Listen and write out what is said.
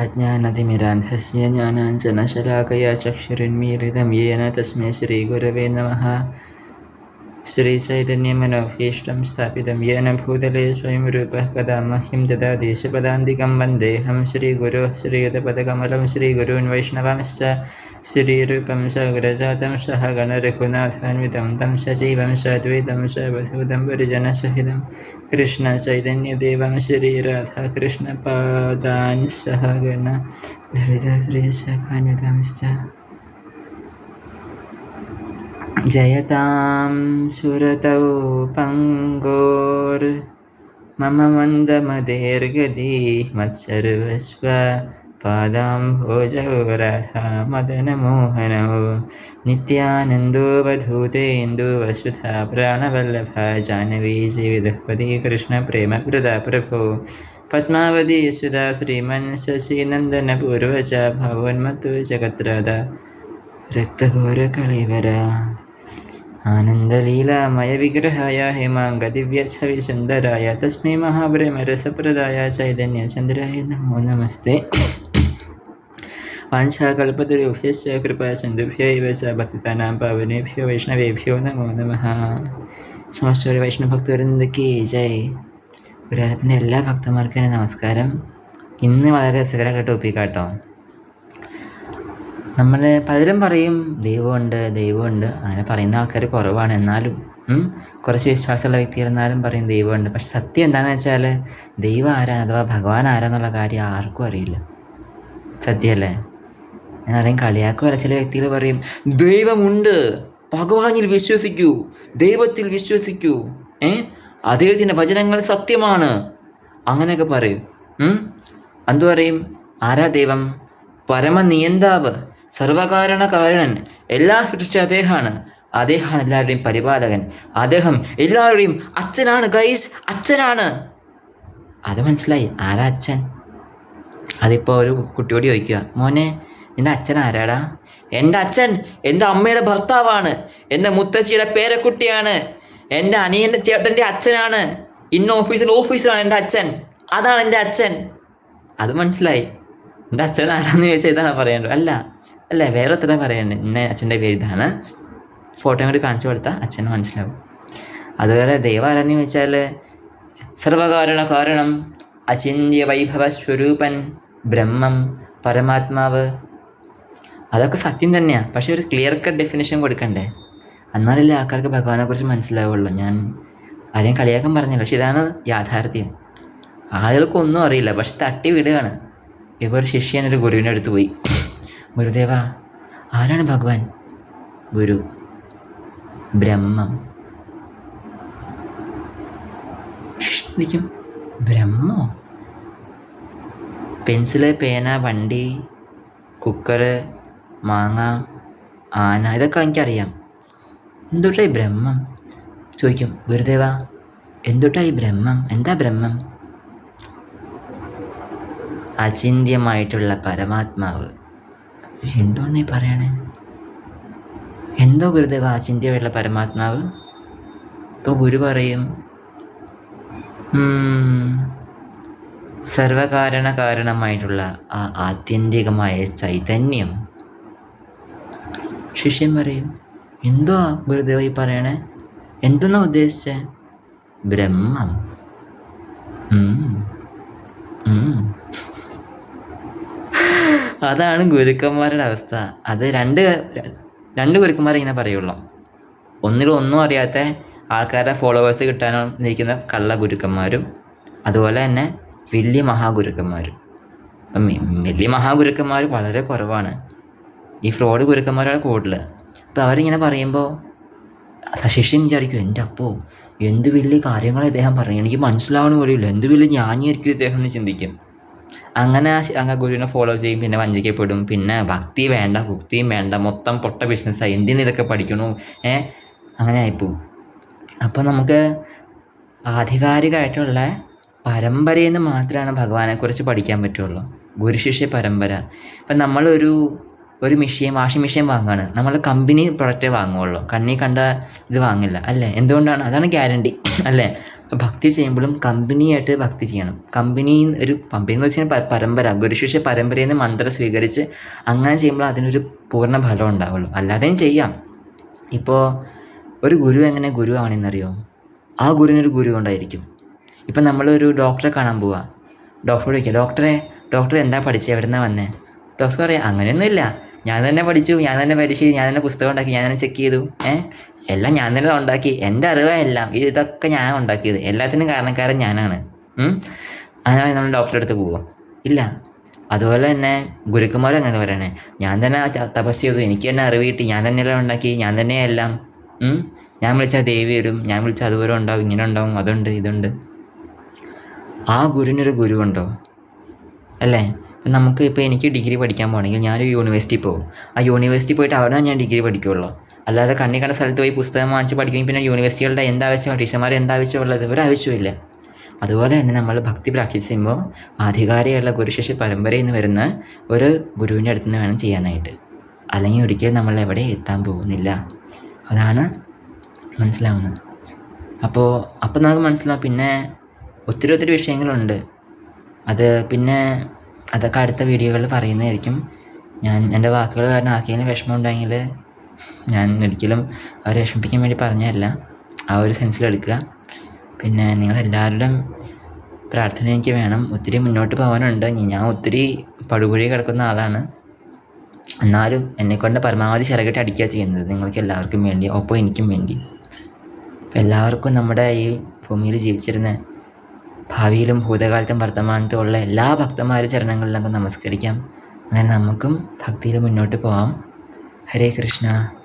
अज्ञानतिमिरान्धस्य ज्ञानाञ्जनशलाकया चक्षुरुन्मीलितं येन तस्मै श्रीगुरवे नमः। श्रीचैतन्यमनोभीष्टं स्थापितं येन भूतले स्वयं रूपः कदा मह्यं ददादेशपदान्तिकं वन्देऽहं श्रीगुरोः श्रीयुतपदकमलं श्रीगुरून् वैष्णवांश्च श्रीरूपं सग्रजातं सह गणरघुनाथान्वितं तं सजीवं सद्वैतं सवधूतं परिजनसहितं कृष्णचैतन्यदेवं श्रीराधाकृष्णपादान् सह गण ललितश्रीसखान्वितंश्च जयतां सुरतौ पङ्गोर्मम मन्दमदेर्गदी मत्सर्वस्व पादाम्भोजौ राधा मदनमोहनौ नित्यानन्दोऽवधूतेन्दुवसुधा प्राणवल्लभा जानवी जीवितपदी कृष्णप्रेमप्रदा प्रभो पद्मावती सुधा श्रीमन् शशीनन्दनपूर्वज भवन्मत्तु जगत्रादा रक्तघोरकळेवर ആനന്ദലീലാമയ വിഗ്രഹായ ഹേമാങ്ക ദിവ്യ ഛവി സുന്ദരായ തസ്മൈ മഹാപ്രേമ രസപ്രദായ ചൈതന്യ ചന്ദ്രായ നമോ നമസ്തേ. വാഞ്ചാകൽപ്പതരൂഭ്യശ്ച കൃപാസിന്ധുഭ്യ ഇവ ച ഭക്തനാം പാവനേഭ്യോ വൈഷ്ണവേഭ്യോ നമോ നമ. സമസ്തോടെ വൈഷ്ണവ ഭക്തവരുന്നതൊക്കെ ജയ്. ഗുരുവായൂരപ്പന്റെ എല്ലാ ഭക്തന്മാർക്കും നമസ്കാരം. ഇന്ന് വളരെ രസകരമായ ടോപ്പിക്കാട്ടോ നമ്മൾ പലരും പറയും ദൈവമുണ്ട് ദൈവമുണ്ട്. അങ്ങനെ പറയുന്ന ആൾക്കാർ കുറവാണ്. എന്നാലും കുറച്ച് വിശ്വാസമുള്ള വ്യക്തികൾ എന്നാലും പറയും ദൈവമുണ്ട്. പക്ഷെ സത്യം എന്താണെന്ന് വെച്ചാൽ ദൈവം ആരാണ് അഥവാ ഭഗവാൻ ആരാന്നുള്ള കാര്യം ആർക്കും അറിയില്ല. സത്യമല്ലേ? ഞാൻ ആരെയും കളിയാക്കുമല്ല ചില വ്യക്തികൾ പറയും ദൈവമുണ്ട്. ഭഗവാനിൽ വിശ്വസിക്കൂ. ദൈവത്തിൽ വിശ്വസിക്കൂ. ഏ? അദ്ദേഹത്തിന്റെ വചനങ്ങൾ സത്യമാണ്. അങ്ങനെയൊക്കെ പറയും? എന്തു പറയും? ആരാ ദൈവം? പരമനിയന്താവ്. സർവകാരണ കാരണൻ എല്ലാം സൃഷ്ടിച്ച അദ്ദേഹമാണ്. അദ്ദേഹമാണ് എല്ലാവരുടെയും പരിപാലകൻ. അദ്ദേഹം എല്ലാവരുടെയും അച്ഛനാണ് ഗൈസ് അച്ഛനാണ്. അത് മനസ്സിലായി. ആരാ അച്ഛൻ? അതിപ്പോൾ ഒരു കുട്ടിയോട് ചോദിക്കുക മോനെ നിന്റെ അച്ഛൻ ആരാടാ? എന്റെ അച്ഛൻ എന്റെ അമ്മയുടെ ഭർത്താവാണ്. എന്റെ മുത്തശ്ശിയുടെ പേരക്കുട്ടിയാണ്. എന്റെ അനിയന്റെ ചേട്ടന്റെ അച്ഛനാണ്. ഇന്ന ഓഫീസിൽ ഓഫീസിലാണ് എന്റെ അച്ഛൻ. അതാണ് എന്റെ അച്ഛൻ. അത് മനസ്സിലായി. എന്റെ അച്ഛൻ ആരാന്ന് ചോദിച്ചാൽ ഇതാണ് പറയേണ്ടത്. അല്ല അല്ല വേറെ എത്ര പറയണ്ടത് ഇന്ന അച്ഛന്റെ പേര് ഇതാണ് ഫോട്ടോ കൂടി കാണിച്ചു കൊടുത്താൽ അച്ഛന് മനസ്സിലാവും. അതുപോലെ ദൈവം വെച്ചാൽ സർവകാരണ കാരണം അചിന്യ വൈഭവ സ്വരൂപൻ ബ്രഹ്മം പരമാത്മാവ്. അതൊക്കെ സത്യം തന്നെയാണ് പക്ഷേ ഒരു ക്ലിയർ കട്ട് ഡെഫിനേഷൻ കൊടുക്കണ്ടേ? എന്നാലല്ലേ ആൾക്കാർക്ക് ഭഗവാനെ കുറിച്ച് മനസ്സിലാവുള്ളൂ. ഞാൻ ആരെയും കളിയാക്കാൻ പറഞ്ഞില്ല. പക്ഷെ ഇതാണ് യാഥാർത്ഥ്യം. ആളുകൾക്കൊന്നും അറിയില്ല. പക്ഷെ തട്ടി വിടുകയാണ്. ഇവർ ശിഷ്യൻ ഒരു ഗുരുവിന്റെ അടുത്ത് പോയി. ഗുരുദേവ ആരാണ് ഭഗവാൻ? ഗുരു ബ്രഹ്മം. നിൽക്കും. ബ്രഹ്മോ? പെൻസിൽ പേന വണ്ടി കുക്കറ് മാങ്ങ ആന ഇതൊക്കെ എനിക്കറിയാം. എന്തുട്ടായി ബ്രഹ്മം? ചോദിക്കും. ഗുരുദേവ എന്തുട്ടായി ബ്രഹ്മം? എന്താ ബ്രഹ്മം? അചിന്യമായിട്ടുള്ള പരമാത്മാവ്. എന്തോന്നീ പറയണേ? എന്തോ ഗുരുദേവ അചിന്യമായിട്ടുള്ള പരമാത്മാവ്? ഇപ്പോൾ ഗുരു പറയും സർവകാരണ കാരണമായിട്ടുള്ള ആ ആത്യന്തികമായ ചൈതന്യം. ശിഷ്യൻ പറയും എന്തോ ഗുരുദേവ ഈ പറയണേ? എന്തെന്നാ ഉദ്ദേശിച്ചേ? ബ്രഹ്മം. അതാണ് ഗുരുക്കന്മാരുടെ അവസ്ഥ. അത് രണ്ട് രണ്ട് ഗുരുക്കന്മാരെ ഇങ്ങനെ പറയുള്ളൂ. ഒന്നിലും ഒന്നും അറിയാത്ത ആൾക്കാരുടെ ഫോളോവേഴ്സ് കിട്ടാനോ ഇരിക്കുന്ന കള്ള ഗുരുക്കന്മാരും അതുപോലെ തന്നെ വലിയ മഹാഗുരുക്കന്മാരും. അപ്പം വലിയ മഹാഗുരുക്കന്മാർ വളരെ കുറവാണ്. ഈ ഫ്രോഡ് ഗുരുക്കന്മാരാണ് കൂടുതൽ. അപ്പോൾ അവരിങ്ങനെ പറയുമ്പോൾ ശിഷ്യൻ വിചാരിക്കും എന്റെ അപ്പോ എന്ത് വലിയ കാര്യങ്ങളെ ഇദ്ദേഹം പറയും എനിക്ക് മനസ്സിലാവണ ഇല്ല. എന്ത് വലിയ ജ്ഞാനിയായിരിക്കും ഇദ്ദേഹം എന്ന് ചിന്തിക്കും. അങ്ങനെ ആ ഗുരുവിനെ ഫോളോ ചെയ്യും പിന്നെ വഞ്ചിക്കപ്പെടും പിന്നെ ഭക്തി വേണ്ട ഭക്തിയും വേണ്ട മൊത്തം പൊട്ട ബിസിനസ്സായി എന്തിനു ഇതൊക്കെ പഠിക്കണു? ഏ? അങ്ങനെ ആയിപ്പോവും. അപ്പോൾ നമുക്ക് ആധികാരികമായിട്ടുള്ള പരമ്പരയിൽ നിന്ന് മാത്രമാണ് ഭഗവാനെക്കുറിച്ച് പഠിക്കാൻ പറ്റുള്ളൂ. ഗുരുശിഷ്യ പരമ്പര. ഇപ്പം നമ്മളൊരു ഒരു മെഷീൻ വാഷിംഗ് മെഷീൻ വാങ്ങുകയാണ് നമ്മൾ കമ്പനി പ്രൊഡക്റ്റേ വാങ്ങുകയുള്ളൂ കണ്ണി കണ്ട ഇത് വാങ്ങില്ല അല്ലേ? എന്തുകൊണ്ടാണ്? അതാണ് ഗ്യാരണ്ടി അല്ലേ? ഭക്തി ചെയ്യുമ്പോഴും കമ്പനിയായിട്ട് ഭക്തി ചെയ്യണം. കമ്പനി ഒരു കമ്പനി എന്ന് വെച്ചാൽ പരമ്പര ഗുരുശിഷ്യ പരമ്പരയിൽ നിന്ന് മന്ത്രം സ്വീകരിച്ച് അങ്ങനെ ചെയ്യുമ്പോൾ അതിനൊരു പൂർണ ഫലം ഉണ്ടാവുള്ളൂ. അല്ലാതെയും ചെയ്യാം. ഇപ്പോൾ ഒരു ഗുരു എങ്ങനെ ഗുരു ആണെന്നറിയോ ആ ഗുരുവിനൊരു ഗുരു ഉണ്ടായിരിക്കും. ഇപ്പം നമ്മളൊരു ഡോക്ടറെ കാണാൻ പോവാം. ഡോക്ടറോട് ചോദിക്കുക ഡോക്ടറെ ഡോക്ടർ എന്താ പഠിച്ചത് എവിടെ നിന്നാണ് വന്നേ? ഡോക്ടർ പറയാം അങ്ങനെയൊന്നുമില്ല. ഞാൻ തന്നെ പഠിച്ചു ഞാൻ തന്നെ പരിശീലിച്ചു ഞാൻ തന്നെ പുസ്തകം ഉണ്ടാക്കി ഞാൻ തന്നെ ചെക്ക് ചെയ്തു. ഏഹ് എല്ലാം ഞാൻ തന്നെ ഉണ്ടാക്കി. എന്റെ അറിവാ എല്ലാം ഇത് ഇതൊക്കെ ഞാൻ ഉണ്ടാക്കിയത്. എല്ലാത്തിനും കാരണക്കാരൻ ഞാനാണ്. അങ്ങനെ നമ്മൾ ഡോക്ടറെ അടുത്ത് പോവുക ഇല്ല. അതുപോലെ തന്നെ ഗുരുക്കന്മാർ അങ്ങനെ പറയണേ. ഞാൻ തന്നെ തപസ് ചെയ്തു. എനിക്ക് തന്നെ അറിവ് കിട്ടി. ഞാൻ തന്നെ എല്ലാം ഉണ്ടാക്കി. ഞാൻ തന്നെ എല്ലാം ഞാൻ വിളിച്ചാൽ ദേവി വരും. ഞാൻ വിളിച്ചാൽ അതുപോലെ ഉണ്ടാവും. ഇങ്ങനെ ഉണ്ടാവും. അതുണ്ട് ഇതുണ്ട്. ആ ഗുരുവിനൊരു ഗുരുവുണ്ടോ? അല്ലേ? നമുക്ക് ഇപ്പോൾ എനിക്ക് ഡിഗ്രി പഠിക്കാൻ പോകണമെങ്കിൽ ഞാനൊരു യൂണിവേഴ്സിറ്റി പോകും. ആ യൂണിവേഴ്സിറ്റി പോയിട്ട് അവിടെ ഞാൻ ഡിഗ്രി പഠിക്കുകയുള്ളൂ അല്ലാതെ കണ്ണി കണ്ട സ്ഥലത്ത് പോയി പുസ്തകം വാങ്ങിച്ച് പഠിക്കുകയും പിന്നെ യൂണിവേഴ്സിറ്റികളുടെ എന്താവശ്യമാണ് ടീച്ചർമാർ എന്താവശ്യമുള്ളത് ഒരാവശ്യമില്ല അതുപോലെ തന്നെ നമ്മൾ ഭക്തി പ്രാക്ടീസ് ചെയ്യുമ്പോൾ ആധികാരികമുള്ള ഗുരുശിഷ്യ പരമ്പരയിൽ നിന്ന് വരുന്ന ഒരു ഗുരുവിന്റെ അടുത്ത് നിന്ന് വേണം ചെയ്യാനായിട്ട്. അല്ലെങ്കിൽ ഒരിക്കലും നമ്മൾ എവിടെ എത്താൻ പോകുന്നില്ല. അതാണ് മനസ്സിലാവുന്നത്. അപ്പോൾ അപ്പോൾ നമുക്ക് മനസ്സിലാവും. പിന്നെ ഒത്തിരി ഒത്തിരി വിഷയങ്ങളുണ്ട്. അത് പിന്നെ അതൊക്കെ അടുത്ത വീഡിയോകളിൽ പറയുന്നതായിരിക്കും. ഞാൻ എന്റെ വാക്കുകൾ കാരണം ആർക്കെങ്കിലും വിഷമം ഉണ്ടെങ്കിൽ ഞാൻ ഒരിക്കലും അവരെ വിഷമിപ്പിക്കാൻ വേണ്ടി പറഞ്ഞതല്ല. ആ ഒരു സെൻസിൽ എടുക്കുക. പിന്നെ നിങ്ങളെല്ലാവരുടെയും പ്രാർത്ഥന എനിക്ക് വേണം. ഒത്തിരി മുന്നോട്ട് പോകാനുണ്ട്. ഞാൻ ഒത്തിരി പടുകുഴി കിടക്കുന്ന ആളാണ്. എന്നാലും എന്നെക്കൊണ്ട് പരമാവധി ചിറകിട്ട് അടിക്കുക ചെയ്യുന്നത് നിങ്ങൾക്ക് എല്ലാവർക്കും വേണ്ടി ഒപ്പം എനിക്കും വേണ്ടി. എല്ലാവർക്കും നമ്മുടെ ഈ ഭൂമിയിൽ ജീവിച്ചിരുന്ന ഭാവിയിലും ഭൂതകാലത്തും വർത്തമാനത്തും ഉള്ള എല്ലാ ഭക്തന്മാരുടെ ചരണങ്ങളിലും നമുക്ക് നമസ്കരിക്കാം. അങ്ങനെ നമുക്കും ഭക്തിയിൽ മുന്നോട്ട് പോവാം. ഹരേ കൃഷ്ണ.